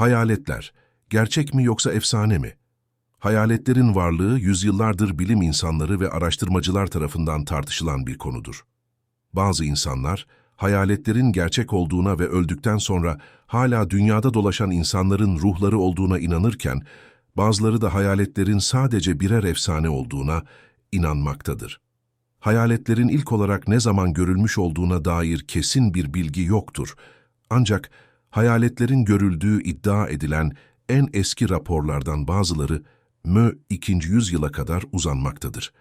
Hayaletler, gerçek mi yoksa efsane mi? Hayaletlerin varlığı yüzyıllardır bilim insanları ve araştırmacılar tarafından tartışılan bir konudur. Bazı insanlar, hayaletlerin gerçek olduğuna ve öldükten sonra hala dünyada dolaşan insanların ruhları olduğuna inanırken, bazıları da hayaletlerin sadece birer efsane olduğuna inanmaktadır. Hayaletlerin ilk olarak ne zaman görülmüş olduğuna dair kesin bir bilgi yoktur. Ancak hayaletlerin görüldüğü iddia edilen en eski raporlardan bazıları Mö 2. yüzyıla kadar uzanmaktadır.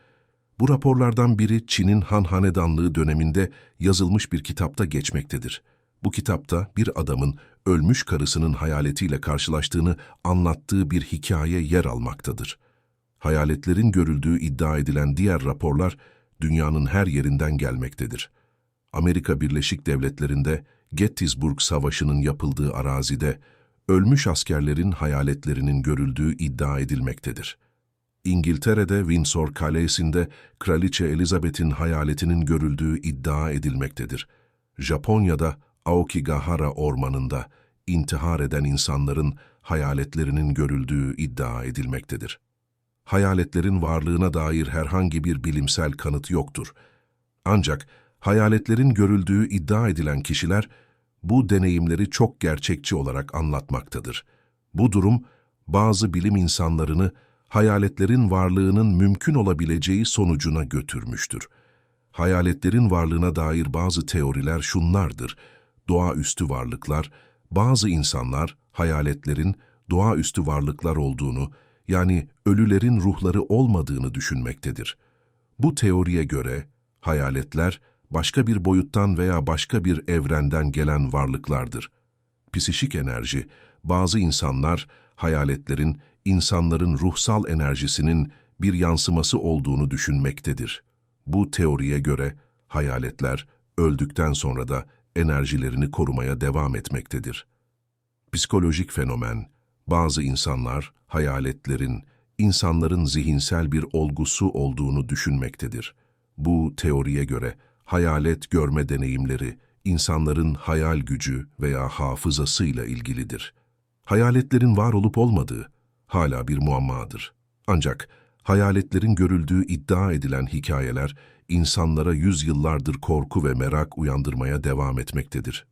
Bu raporlardan biri Çin'in Han Hanedanlığı döneminde yazılmış bir kitapta geçmektedir. Bu kitapta bir adamın ölmüş karısının hayaletiyle karşılaştığını anlattığı bir hikaye yer almaktadır. Hayaletlerin görüldüğü iddia edilen diğer raporlar dünyanın her yerinden gelmektedir. Amerika Birleşik Devletleri'nde Gettysburg Savaşı'nın yapıldığı arazide ölmüş askerlerin hayaletlerinin görüldüğü iddia edilmektedir. İngiltere'de Windsor Kalesi'nde Kraliçe Elizabeth'in hayaletinin görüldüğü iddia edilmektedir. Japonya'da Aokigahara ormanında intihar eden insanların hayaletlerinin görüldüğü iddia edilmektedir. Hayaletlerin varlığına dair herhangi bir bilimsel kanıt yoktur. Ancak hayaletlerin görüldüğü iddia edilen kişiler bu deneyimleri çok gerçekçi olarak anlatmaktadır. Bu durum bazı bilim insanlarını hayaletlerin varlığının mümkün olabileceği sonucuna götürmüştür. Hayaletlerin varlığına dair bazı teoriler şunlardır. Doğaüstü varlıklar, bazı insanlar hayaletlerin doğaüstü varlıklar olduğunu, yani ölülerin ruhları olmadığını düşünmektedir. Bu teoriye göre hayaletler başka bir boyuttan veya başka bir evrenden gelen varlıklardır. Psişik enerji, bazı insanlar hayaletlerin insanların ruhsal enerjisinin bir yansıması olduğunu düşünmektedir. Bu teoriye göre hayaletler öldükten sonra da enerjilerini korumaya devam etmektedir. Psikolojik fenomen, bazı insanlar hayaletlerin insanların zihinsel bir olgusu olduğunu düşünmektedir. Bu teoriye göre hayalet görme deneyimleri insanların hayal gücü veya hafızasıyla ilgilidir. Hayaletlerin var olup olmadığı hala bir muammadır. Ancak hayaletlerin görüldüğü iddia edilen hikayeler insanlara yüzyıllardır korku ve merak uyandırmaya devam etmektedir.